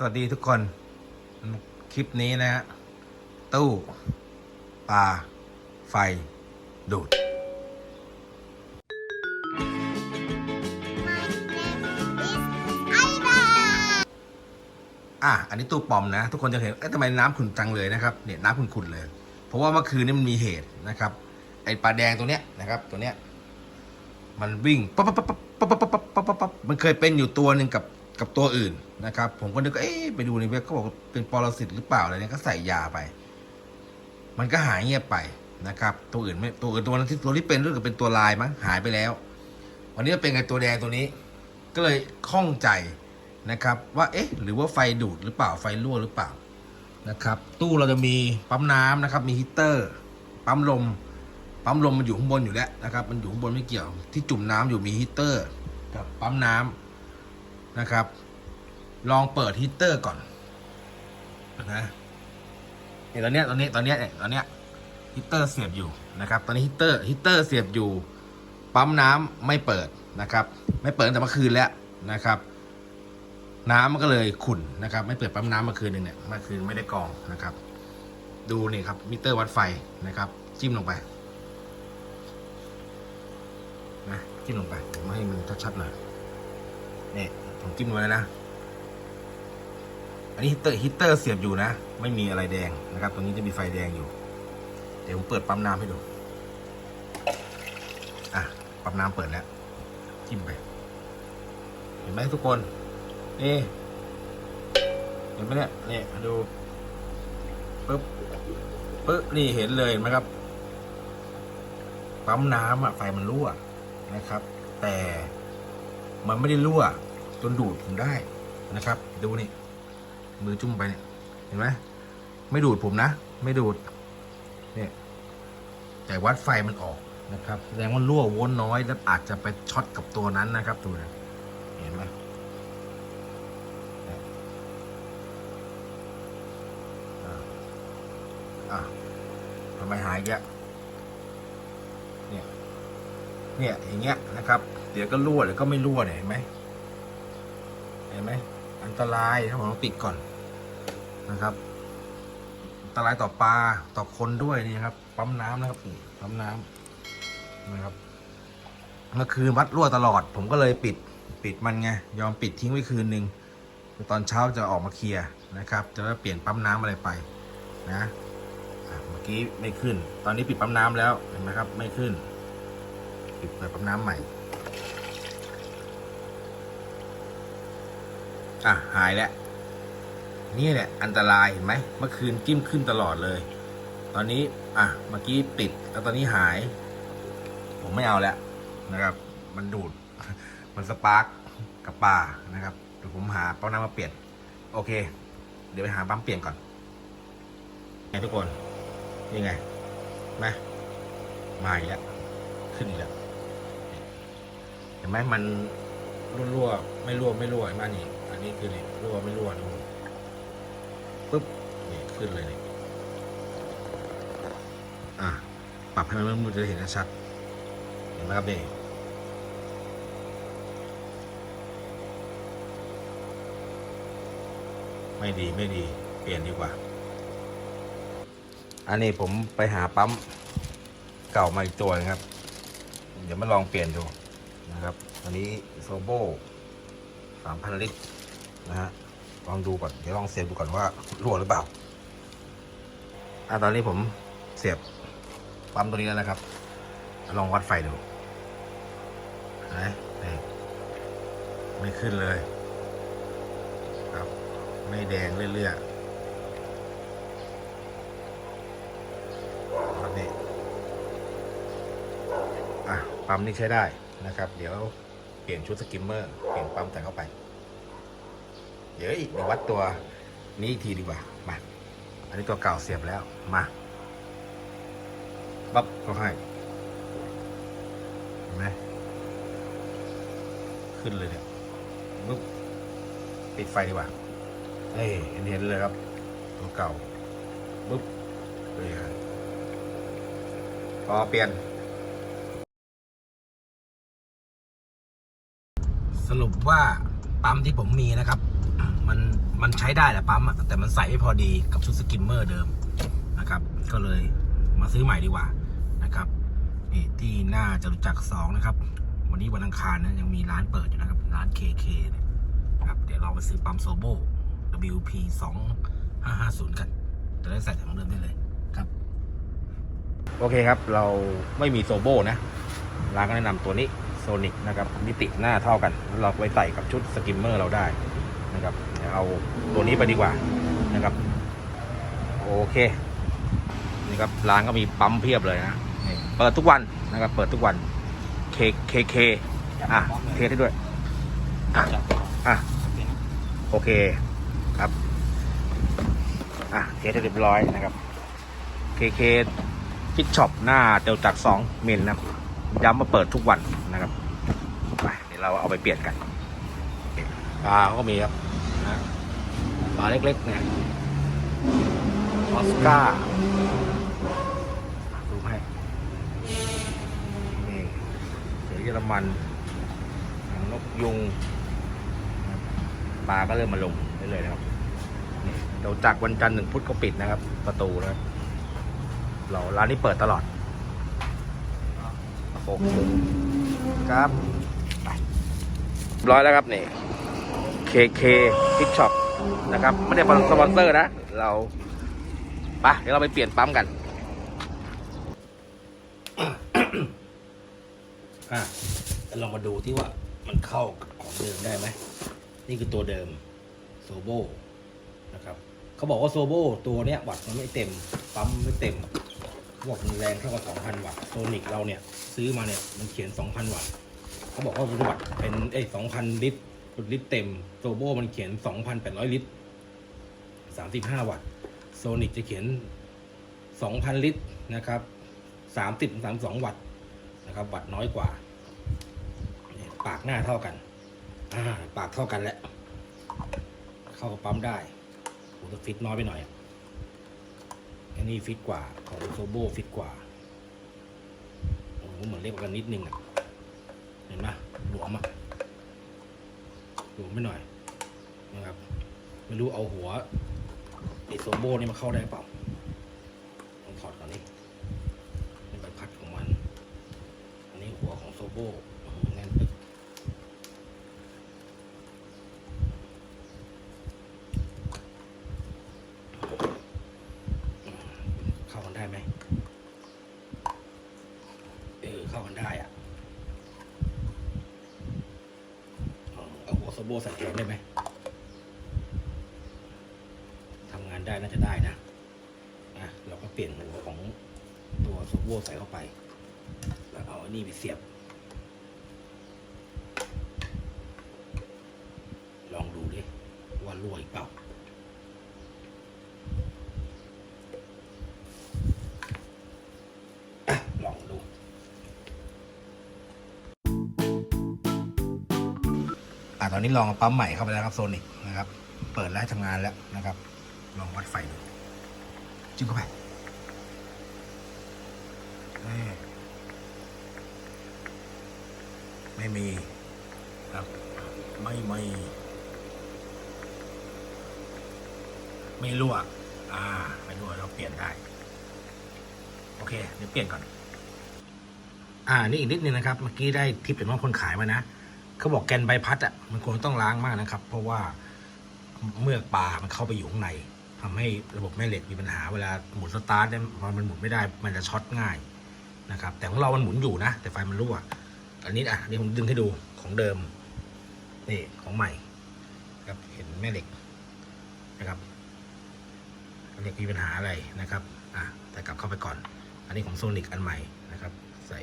สวัสดีทุกคน คลิปนี้นะฮะตู้ปลาไฟ ดูด อะ อันนี้ตู้ปอมนะ ทุกคนจะเห็น เอ๊ะทำไมน้ำขุ่นจังเลยนะครับ เนี่ยน้ำขุ่นๆเลย เพราะว่าเมื่อคืนนี้มันมีเหตุนะครับ ไอปลาแดงตัวเนี้ยนะครับ ตัวเนี้ย มันวิ่งปั๊บปั๊บปั๊บปั๊บปั๊บปั๊บปั๊บมันเคยเป็นอยู่ตัวหนึ่งกับ กับตัวอื่นนะครับ ผมก็นึกว่าเอ๊ะไปดูในเว็บเขาบอกเป็นปรสิตหรือเปล่าอะไรเนี่ยก็ใส่ยาไป มันก็หายเงียบไปนะครับ ตัวอื่นไม่ตัวอื่นตัวนั้นที่ตัวที่เป็นรู้สึกเป็นตัวลายมั้งหายไปแล้ว วันนี้เป็นไงตัวแดงตัวนี้ ก็เลยข้องใจนะครับ ว่าเอ๊ะ หรือว่าไฟดูดหรือเปล่าไฟรั่วหรือเปล่านะครับ ตู้เราจะมีปั๊มน้ำนะครับ มีฮีเตอร์ ปั๊มลมปั๊มลมมันอยู่ข้างบนอยู่แล้วนะครับ มันอยู่ข้างบนไม่เกี่ยวที่จุ่มน้ำอยู่มีฮีเตอร์กับปั๊มน้ำ นะครับ ลองเปิดฮีตเตอร์ก่อนนะเนี่ยตอนเนี้ยตอนนี้ตอนเนี้ยเนี่ยตอนเนี้ยฮีตเตอร์เสียบอยู่นะครับ ตอนนี้ฮีตเตอร์ฮีตเตอร์เสียบอยู่ ปั๊มน้ำไม่เปิดนะครับ ไม่เปิดตั้งแต่เมื่อคืนแล้วนะครับ น้ำมันก็เลยขุ่นนะครับ ไม่เปิดปั๊มน้ำเมื่อคืนหนึ่งเนี่ยเมื่อคืนไม่ได้กรองนะครับ ดูนี่ครับมิเตอร์วัดไฟนะครับ จิ้มลงไปนะจิ้มลงไปผมให้มันชัดๆหน่อยนี่ ผมจิ้มลงไปแล้วนะ อันนี้ฮีตเตอร์ฮีตเตอร์เสียบอยู่นะ ไม่มีอะไรแดงนะครับ ตรงนี้จะมีไฟแดงอยู่ เดี๋ยวผมเปิดปั๊มน้ำให้ดู อะ ปั๊มน้ำเปิดแล้ว จิ้มไป เห็นไหมทุกคน นี่ เห็นไหมเนี่ย เนี่มาดูปึ๊บปึ๊บนี่เห็นเลยไหมครับ ปั๊มน้ำอะไฟมันรั่วนะครับ แต่มันไม่ได้รั่ว จนดูดผมได้นะครับ ดูนี่ มือจุ่มไปเนี่ยเห็นไหมไม่ดูดผมนะ ไม่ดูดเนี่ยแต่วัดไฟมันออกนะครับแสดงว่ารั่ววลต์น้อยแล้วอาจจะไปช็อตกับตัวนั้นนะครับดูนะเห็นไหมอะทำไมหายแกแล้วเนี่ย เนี่ยอย่างเงี้ยนะครับ เดี๋ยวก็รั่วเดี๋ยวก็ไม่รั่วเนี่ยเห็นไหม ห็นไหมอันตรายถ้าผมต้องปิดก่อนนะครับ อันตรายต่อปลาต่อคนด้วยนี่ครับ ปั๊มน้ำนะครับปั๊มน้ำนะครับเมื่อคืนวัดรั่วตลอด ผมก็เลยปิดปิดมันไงยอมปิดทิ้งไว้คืนหนึ่งตอนเช้าจะออกมาเคลียร์นะครับ จะได้เปลี่ยนปั๊มน้ำอะไรไปนะเมื่อกี้ไม่ขึ้น ตอนนี้ปิดปั๊มน้ำแล้วเห็นไหมครับ ไม่ขึ้น ปิดเปิดปั๊มน้ำใหม่ อะหายแล้ว นี่แหละ อันตรายเห็นไหมเมื่อคืนจิ้มขึ้นตลอดเลย ตอนนี้ อะ เมื่อกี้ปิด แล้วตอนนี้หาย ผมไม่เอาแล้วนะครับ มันดูด มันสปาร์กกับปลานะครับเดี๋ยวผมหาปั๊มน้ำมาเปลี่ยน โอเค เดี๋ยวไปหาปั๊มเปลี่ยนก่อนไงทุกคนนี่ไงไหมาอีกแล้วขึ้นอีกแล้วเห็นไหมมันรั่วๆไม่รั่วไม่รั่วเห็นไหมนี่ อันนี้คือนี่รั่วไม่รั่วดูปุ๊บนี่ขึ้นเลยนี่อะปรับให้มันมือจะเห็นชัดเห็นไหมครับนี่ไม่ดีไม่ดี เปลี่ยนดีกว่า อันนี้ผมไปหาปั๊มเก่ามาอีกตัวนะครับ เดี๋ยวมาลองเปลี่ยนดูนะครับ อันนี้โซโบสามพันลิตร นะฮะลองดูก่อนเดี๋ยวลองเสียบดูก่อนว่ารั่วหรือเปล่าอะตอนนี้ผมเสียบปั๊มตัวนี้แล้วนะครับ ลองวัดไฟดูนะนี่ไม่ขึ้นเลย ครับ ไม่แดงเรื่อยๆครับนี่อะปั๊มนี่ใช้ได้นะครับ เดี๋ยวเปลี่ยนชุดสกิมเมอร์ เปลี่ยนปั๊มใส่เข้าไป เดี๋ยวอีกเดี๋ยววัดตัวนี้อีกทีดีกว่ามาอันนี้ตัวเก่าเสียบแล้วมาปั๊บก็ให้เห็นไหมขึ้นเลยเนี่ยปุ๊บปิดไฟดีกว่าเอ้ยเห็นเห็นเลยครับ ตัวเก่าปุ๊บเลยครับพอเปลี่ยน สรุปว่าปั๊มที่ผมมีนะครับ มันมันใช้ได้แหละปั๊มอะแต่มันใส่ไม่พอดีกับชุดสกิมเมอร์เดิมนะครับ ก็เลยมาซื้อใหม่ดีกว่านะครับนี่ที่หน้าจตุจักรสองนะครับ วันนี้วันอังคารนะยังมีร้านเปิดอยู่นะครับ ร้าน KK เนี่ยครับเดี๋ยวเราไปซื้อปั๊มโซโบ WP 2 5 5 0 กันจะได้ใส่ถังเดิมได้เลยครับ โอเคครับเราไม่มีโซโบนะร้านก็แนะนำตัวนี้โซนิกนะครับมิติหน้าเท่ากันแล้วเราไปใส่กับชุดสกิมเมอร์เราได้ นะครับเอาตัวนี้ไปดีกว่านะครับ โอเคนี่ครับร้านก็มีปั๊มเพียบเลยนะนี่เปิดทุกวันนะครับ เปิดทุกวันเคเคเคอะเทสให้ด้วยอะอะโอเคครับอะเทสให้เรียบร้อยนะครับเคเคฟิตช็อปหน้าเตลจากสองเมนนะครับย้ำมาเปิดทุกวันนะครับไปเดี๋ยวเราเอาไปเปลี่ยนกัน ปลาก็มีครับปลาเล็กๆเนี่ยออสการ์ดูให้นี่เสือเยอรมันหางนกยุงนะครับปลาก็เริ่มมาลงได้เลยนะครับเดี๋ยวจากวันจันทร์ถึงพุธก็ปิดนะครับ ประตูนะครับเราร้านนี้เปิดตลอดโอเคครับไปเรียบร้อยแล้วครับนี่ KK Fish Shop นะครับ ไม่ได้เป็นสปอนเซอร์นะ เราไปเดี๋ยวเราไปเปลี่ยนปั๊มกันอะจะลองมาดูที่ว่ามันเข้ากับของเดิมได้ไหม นี่คือตัวเดิมโซโบนะครับเขาบอกว่าโซโบตัวเนี้ยวัตต์มันไม่เต็ม ปั๊มไม่เต็มเขาบอกมันแรงเท่ากับ 2,000 วัตต์โซนิกเราเนี่ย ซื้อมาเนี่ย มันเขียน 2,000 วัตต์เขาบอกว่าวัตต์เป็นเอ้ย2,000 ลิตร ลิตรเต็มโซโบมันเขียน 2,800 ลิตร 35 วัตต์โซนิกจะเขียน 2,000 ลิตรนะครับ30 32 วัตต์นะครับ วัตต์น้อยกว่า ปากหน้าเท่ากันอ่าปากเท่ากันแล้วเข้ากับปั๊มได้โหแต่ฟิตน้อยไปหน่อยอันนี้ฟิตกว่าของโซโบฟิตกว่าโอ้เหมือนเล็กกว่ากันนิดนึงอะเห็นไหมหลวมอะ หลวมไปหน่อยนะครับไม่รู้เอาหัวไอโซโบนี่มาเข้าได้เปล่าลองถอดก่อนนี่เป็นใบพัดของมัน อันนี้หัวของโซโบอื้อหือแน่นปึ๊กเข้ากันได้ไหมเออเข้ากันได้อะ เอาเอาหัวโซโบใส่แทนได้ไหม ทำงาน ได้น่าจะได้นะอะเราก็เปลี่ยนหัวของตัวโซโบใส่เข้าไป แล้วเอาอันนี้ไปเสียบ ลองดูดิว่ารั่วอีกเปล่าลองดูอะตอนนี้ลองปั๊มใหม่เข้าไปแล้วครับโซนิกนะครับ เปิดแล้วให้ทำงานแล้วนะครับ ลองวัดไฟดูจิ้มเข้าไม่ไม่มีครับ ไม่ไม่ไม่รั่วอ่าไม่รั่วเราเปลี่ยนได้ โอเคเดี๋ยวเปลี่ยนก่อน อ่า นี่อีกนิดนึงนะครับ เมื่อกี้ได้ทิปจากน้องคนขายมานะเขาบอกแกนใบพัดอะมันควรต้องล้างมากนะครับ เพราะว่าเมือกปลามันเข้าไปอยู่ข้างใน ทำให้ระบบแม่เหล็กมีปัญหาเวลาหมุนสตาร์ทเนี่ยมันหมุนไม่ได้มันจะช็อตง่ายนะครับ แต่ของเรามันหมุนอยู่นะ แต่ไฟมันรั่วอันนี้อะนี่ผมดึงให้ดูของเดิมนี่ของใหม่ครับเห็นแม่เหล็กนะครับแม่เหล็กมีปัญหาอะไรนะครับอะแต่กลับเข้าไปก่อน อันนี้ของโซนิกอันใหม่นะครับ ใส่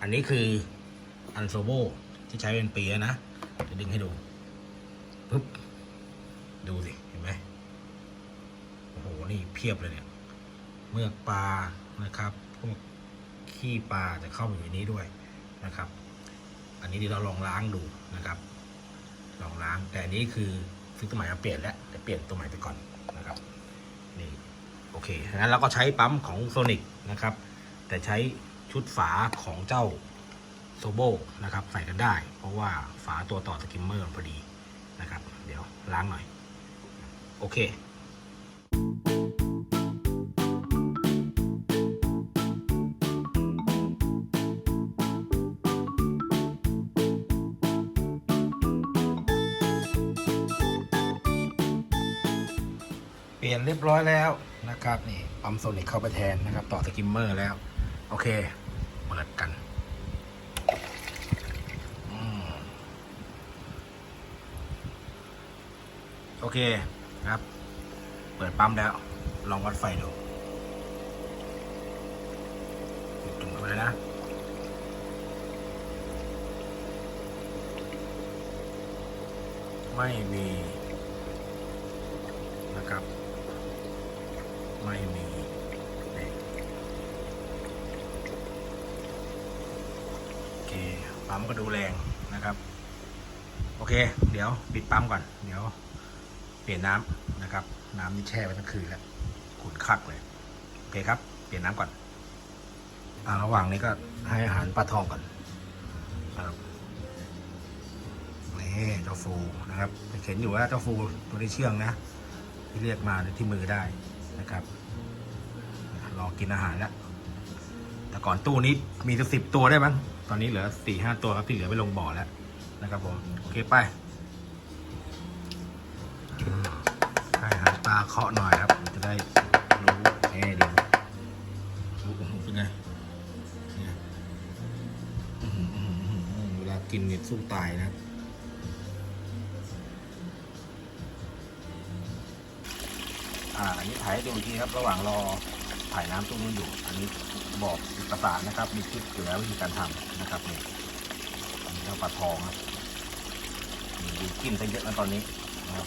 อันนี้คืออันโซโบที่ใช้เป็นปีนะจะดึงให้ดูปึ๊บดูสิเห็นไหม นี่เพียบเลยเนี่ย เมือกปลานะครับพวกขี้ปลาจะเข้ามาอยู่ในนี้ด้วยนะครับ อันนี้เดี๋ยวเราลองล้างดูนะครับ ลองล้างแต่อันนี้คือซื้อตัวใหม่มาเปลี่ยนแล้วแต่เปลี่ยนตัวใหม่ไปก่อนนะครับนี่โอเคงั้นเราก็ใช้ปั๊มของโซนิกนะครับ แต่ใช้ชุดฝาของเจ้าโซโบนะครับใส่กันได้ เพราะว่าฝาตัวต่อสกิมเมอร์พอดีนะครับ เดี๋ยวล้างหน่อย โอเค ปลี่ยนเรียบร้อยแล้วนะครับนี่ปั๊มโซนิกเข้าไปแทนนะครับ ต่อสกิมเมอร์แล้ว โอเค เปิดกันอโอเคครับ เปิดปั๊มแล้ว ลองวัดไฟดูจุ่มเข้าไปเลยนะไม่มีนะครับ ไม่มีโอเคปั๊มก็ดูแรงนะครับ โอเค เดี๋ยวปิดปั๊มก่อน เดี๋ยวเปลี่ยนน้ำนะครับ น้ำนี่แช่ไว้ทั้งคืนแล้วขุ่นคักเลย โอเคครับ เปลี่ยนน้ำก่อนอระหว่างนี้ก็ให้อาหารปลาทองก่อนครับนี่เจ้าฟูนะครับเห็นอยู่ว่าเจ้าฟูตัวนี้เชื่องนะ ที่เรียกมาที่มือได้ นะครับรอกินอาหารแล้วแต่ก่อนตู้นี้มีสักสิบตัวได้มั้งตอนนี้เหลือสี่ห้าตัวครับที่เหลือไปลงบ่อแล้วนะครับผมโอเคไปให้อาหาปลาเคาะหน่อยครับ จะได้รู้เอ๊ะดีรู้เป็นไงเนี่ยเวลากินเนี่ยสู้ตายนะครับ อ่าอันนี้ถ่ายให้ดูอีกทีครับ ระหว่างรอถ่ายน้ำตรงนู้นอยู่ อันนี้บอกประสานนะครับ มีคลิปอยู่แล้ววิธีการทำนะครับนี่อันนี้เราปลาทองครับมีดูกินซะเยอะแล้วตอนนี้นะครับ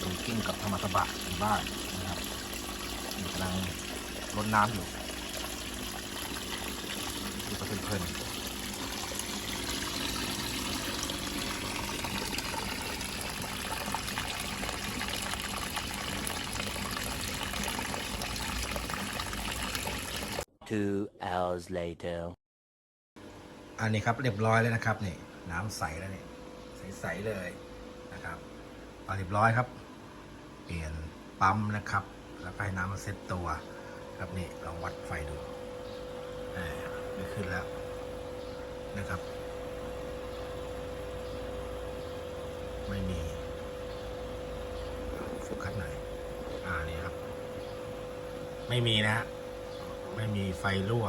ดูกินกับธรรมสบะในบ้านนะครับมีกำลังรดน้ำอยู่ดูเพลินๆ Two hours later. อันนี้ครับเรียบร้อยแล้วนะครับนี่น้ำใสแล้วนี่ใสๆเลยนะครับพอเรียบร้อยครับ เปลี่ยนปั๊มนะครับ แล้วก็ให้น้ำมาเซ็ตตัวครับนี่ลองวัดไฟดูอไม่ขึ้นแล้วนะครับ ไม่มีโฟกัสหน่อยอ่านี่ครับ ไม่มีนะฮะ ไม่มีไฟรั่ว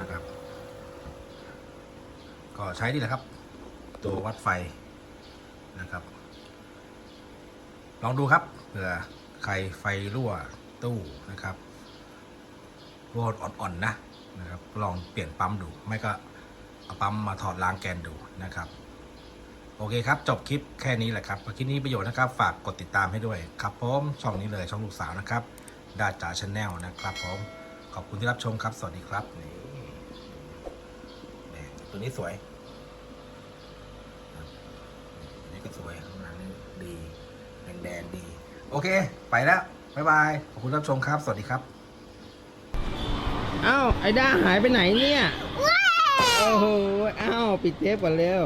นะครับ ก็ใช้นี่แหละครับ ตัววัดไฟนะครับ ลองดูครับเผื่อใครไฟรั่วตู้นะครับรั่วอ่อนๆนะนะครับ ลองเปลี่ยนปั๊มดู ไม่ก็เอาปั๊มมาถอดล้างแกนดูนะครับ โอเคครับ จบคลิปแค่นี้แหละครับคลิปนี้ประโยชน์นะครับ ฝากกดติดตามให้ด้วยครับผมช่องนี้เลยช่องลูกสาวนะครับ ดาจ่าชาแนลนะครับผมขอบคุณที่รับชมครับ สวัสดีครับนี่นี่ตัวนี้สวยอันนี้ก็สวยข้างหลังนี่ดีแดงๆดี โอเค ไปแล้วบ๊ายบายขอบคุณรับชมครับ สวัสดีครับเอ้าไอ้ด้าหายไปไหนเนี่ย โอ้โหเอ้าปิดเทปก่อนเร็ว